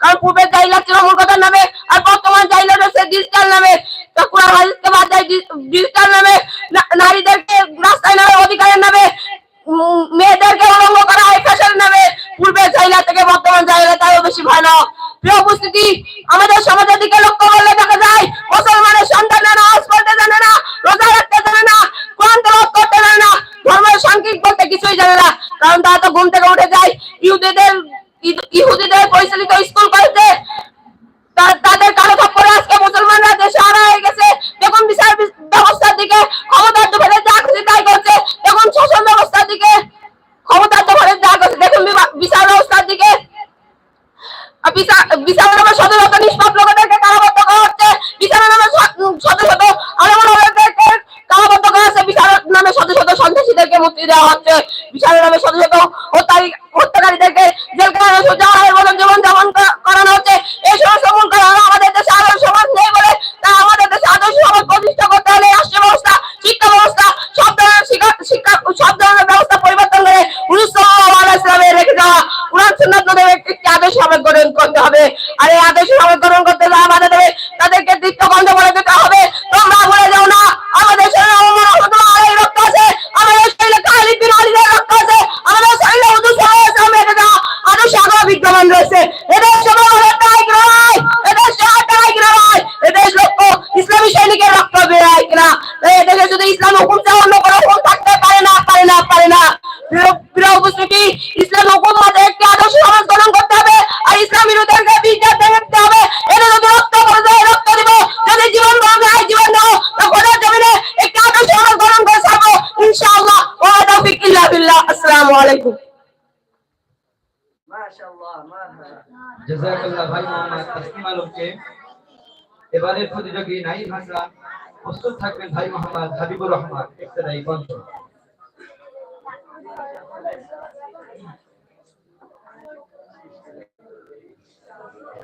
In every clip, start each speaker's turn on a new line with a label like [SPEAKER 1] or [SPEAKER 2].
[SPEAKER 1] কারণ পূর্বে জাইলা ছিল মূর্খতার নামে, আর বর্তমান জাইলা রয়েছে ডিজিটাল নামে। ডিজিটাল নামে নারীদেরকে রাস্তায় নামে অধিকারের নামে মেয়েদেরকে উলঙ্গ করা হয় ফ্যাশনের নামে। পূর্বে জাইলা থেকে বর্তমান জাইলা তারও বেশি ভয়ানক। প্রিয় উপস্থিতি আমাদের সমাজের দিকে লক্ষ্য করলে দেখা যায় মুসলমানের সন্তানরা নামাজ পড়তে জানে না রোজা রাখতে জানে না কোরআন তেলাওয়াত করতে জানে না ধর্মের সাংখ্যিক বলতে কিছুই জানে না কারণ তারা তো ঘুম থেকে উঠে যায় ইহুদিদের পরিচালিত স্কুল কলেজে তাদের কালো থাপ্পড়ে আজকে মুসলমানরা দেশে হারা হয়ে গেছে। দেখুন বিচার ব্যবস্থার দিকে ক্ষমতার দোকানে যা খুশি তাই করছে। দেখুন শাসন ব্যবস্থার দিকে ক্ষমতার দোকানে যা করছে দেখুন বিচার ব্যবস্থার দিকে বিচার নামে শত শত নিষ্পাপ করা হচ্ছে। বিচার নামে শত শত আলমদেরকে কারাবদ্ধ করা হচ্ছে। বিচার নামে শত শত সন্ত্রাসীদেরকে মুক্তি দেওয়া হচ্ছে। বিচার নামে শত শত হত্যাকারী হত্যাকারীদেরকে জেলখানায় হয় বলে জীবন যাপন করানো হচ্ছে। এই সমস্ত মূল কারণ আমাদের দেশে আদর্শ সমাজ নেই বলে তা আমাদের দেশে আদর্শ সমাজ প্রতিষ্ঠা করতে হলে রাষ্ট্র ব্যবস্থা শিক্ষা ব্যবস্থা সব ধরনের শিক্ষা সব ধরনের ব্যবস্থা পরিবর্তন করে উনিশশো রেখে যাওয়া কোরআন সুন্নাত একটি আদর্শ সমাজ গঠন করতে হবে। আর এই আদর্শ সমাজ গঠন করতে যাওয়া বাধা দেবে তাদেরকে দীপ্ত বন্ধ করে দিতে হবে তোমরা ভুলে যাও না আমাদের শরীরে ওমর রহমতুল্লাহ আলাইহির রক্ত আছে আমাদের শরীরে খালিদ বিন ওয়ালিদের রক্ত আছে আমাদের শরীরে হুজুর সাল্লাল্লাহু আলাইহি ওয়াসাল্লামের এটা আদর্শ আগ্রহ বিদ্যমান রয়েছে এদের সবাই হলো টাইগ নয় এদের সবাই টাইগ নয় এদের লক্ষ্য ইসলামী সৈনিকের রক্ত বেরায় কিনা তাই এদেশে যদি ইসলাম হুকুম ছাড়া অন্য কোনো হুকুম থাকতে পারে না পারে না পারে না প্রিয়- প্রিয় উপস্থিতি ইসলাম হুকুম মাঝে একটি আদর্শ সমাজ গ্রহণ করতে হবে আর ইসলাম বিরোধীদেরকে বিচার দেখতে হবে? এটা যদি রক্ত করে দেয় রক্ত দিব। যদি জীবন গ্রহণ হয় জীবন দাও। খোদার জমিনে একটি আদর্শ সমাজ গ্রহণ করে ছাড়বো। ইনশাআল্লাহ। ওয়া তাওফিক ইল্লা বিল্লাহ। আসসালামু আলাইকুম।
[SPEAKER 2] জাযাকাল্লাহ ভাই মোহাম্মদ তাসলিম আলমকে এবারের প্রতিযোগী নাইম হাসান প্রস্তুত থাকবেন ভাই মোহাম্মদ হাবিবুর রহমান ইবতদায়ী কণ্ঠ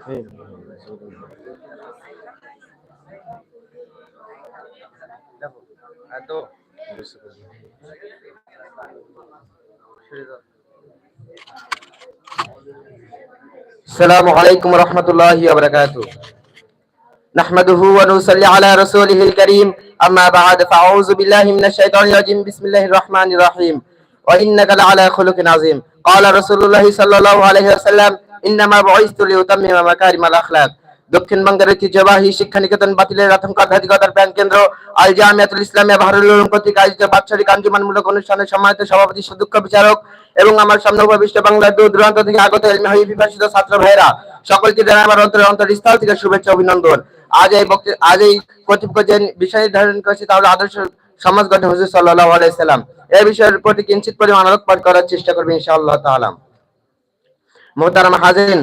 [SPEAKER 3] السلام عليكم ورحمة الله وبركاته. نحمده ونصلي على رسوله الكريم. أما بعد فأعوذ بالله من الشيطان الرجيم. بسم الله الرحمن الرحيم. وإنك لعلى خلق عظيم. قال رسول الله صلى الله عليه وسلم ইন্নামা বয়স্তু লিউতাম্মিমা মাকারিমাল আখলাক। দক্ষিণবঙ্গের ঐতিহ্যবাহী শিক্ষানিকেতন বাতিলের আতঙ্ক আধ্যাত্মিকতার কেন্দ্র আল জামিয়াতুল ইসলামিয়া উলুম কর্তৃক আয়োজিত বাৎসরিক আঞ্জুমানমূলক অনুষ্ঠানে সম্মানিত সভাপতি সুদক্ষ বিচারক এবং আমার সামনে উপবিষ্ট বাংলার দূর দূরান্ত থেকে আগত এলমি বিভাষিত ছাত্র ভাইরা সকলকে জানাই আমার অন্তরের অন্তরস্থল থেকে শুভেচ্ছা অভিনন্দন। আজ এই আজ এই কর্তৃপক্ষ যে বিষয় ধারণ করেছে তাহলে আদর্শ সমাজ গঠন হজর সাল্লাহ আলাইসাল্লাম এই বিষয়ের প্রতি কিঞ্চিত পরিমাণ আলোকপাত করার চেষ্টা করবে ইনশাআল্লাহ তালাম মোহতারাম হাজিরিন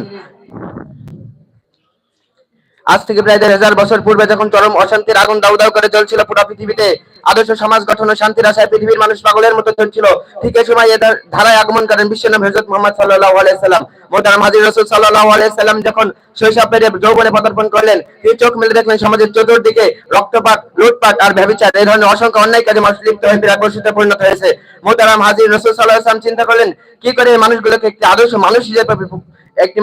[SPEAKER 3] আজ থেকে প্রায় দেড় হাজার বছর পূর্বে যখন চরম অশান্তির আগুন দাউ দাউ করে জ্বলছিল পুরো পৃথিবীতে, আদর্শ সমাজ গঠন ও শান্তির আশায় পৃথিবীর মানুষ পাগলের মতো চলছিল। ঠিক এই সময় ধারায় আগমন করেন বিশ্বনবী হযরত মুহাম্মদ সাল্লাল্লাহু আলাইহি সাল্লাম। মোহতারাম হাজী রাসূল সাল্লাল্লাহু আলাইহি যখন শৈশব পেরিয়ে যৌবনে পদার্পণ করলেন, তিনি চোখ মেলে দেখলেন সমাজের চতুর্দিকে রক্তপাত, লুটপাট আর ব্যভিচার। এই ধরনের অসংখ্য অন্যায় কাজে মানুষ লিপ্ত হয়ে বিরাগ্রসিত পরিণত হয়েছে। মোহতারাম হাজী রাসূল চিন্তা করলেন, কি করে মানুষগুলোকে একটি আদর্শ মানুষ হিসেবে একটি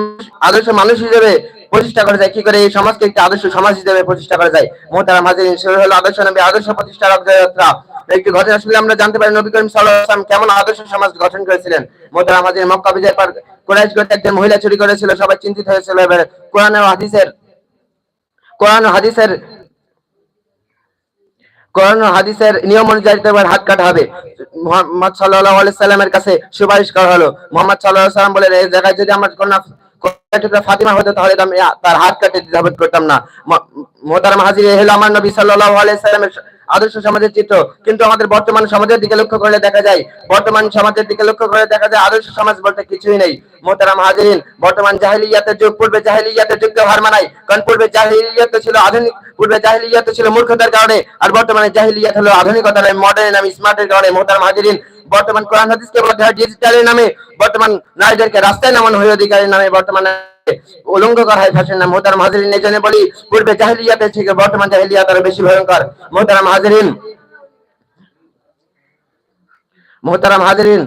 [SPEAKER 3] আদর্শ মানুষ হিসেবে প্রতিষ্ঠা করা যায়। কি করে এই সমাজকে একটি আদর্শ সমাজ হিসেবে প্রতিষ্ঠা করা যায়? মোহতারাম হাজিরিন শুরু হলো আদর্শ নবী, আদর্শ প্রতিষ্ঠার অগ্রযাত্রা। একটি ঘটনা শুনলে আমরা জানতে পারি নবী করিম ওয়াসাল্লাম কেমন আদর্শ সমাজ গঠন করেছিলেন। মোহতারাম হাজিরিন মক্কা বিজয় পর কুরাইশ গোত্রের একজন মহিলা চুরি করেছিল, সবাই চিন্তিত হয়েছিল। এবারে কোরআন ও হাদিসের, কোরআন ও হাদিসের, কোরআন হাদিসের নিয়ম অনুযায়ী এবার হাত কাটা হবে। মোহাম্মদ সাল্লাল্লাহু আলাইহি সাল্লামের কাছে সুপারিশ করা হলো। মোহাম্মদ আলাইহি সাল্লাম বলে এই জায়গায় যদি আমার কন্যাটা বর্তমান যুগ, পূর্বে হার পূর্বে জাহিলিয়াত ছিল আধুনিক, পূর্বে ছিল মূর্খতার কারণে, আর বর্তমানে জাহিলিয়াত হলো আধুনিকতার মডার্ন স্মার্টের কারণে। মোহতারাম হাজিরিন বর্তমান কোরআন হাদিসকে ডিজিটালের নামে, বর্তমান নারীদেরকে রাস্তায় নামানো হয়ে অধিকারের নামে, বর্তমানে উলঙ্গ করা হয় ফ্যাশন নাম। মোহতারাম হাজরিন এই জন্য বলি, পূর্বে জাহিলিয়াতের থেকে বর্তমান জাহিলিয়াত আরও বেশি ভয়ঙ্কর। মোহতারাম হাজরিন, মোহতারাম হাজিরিন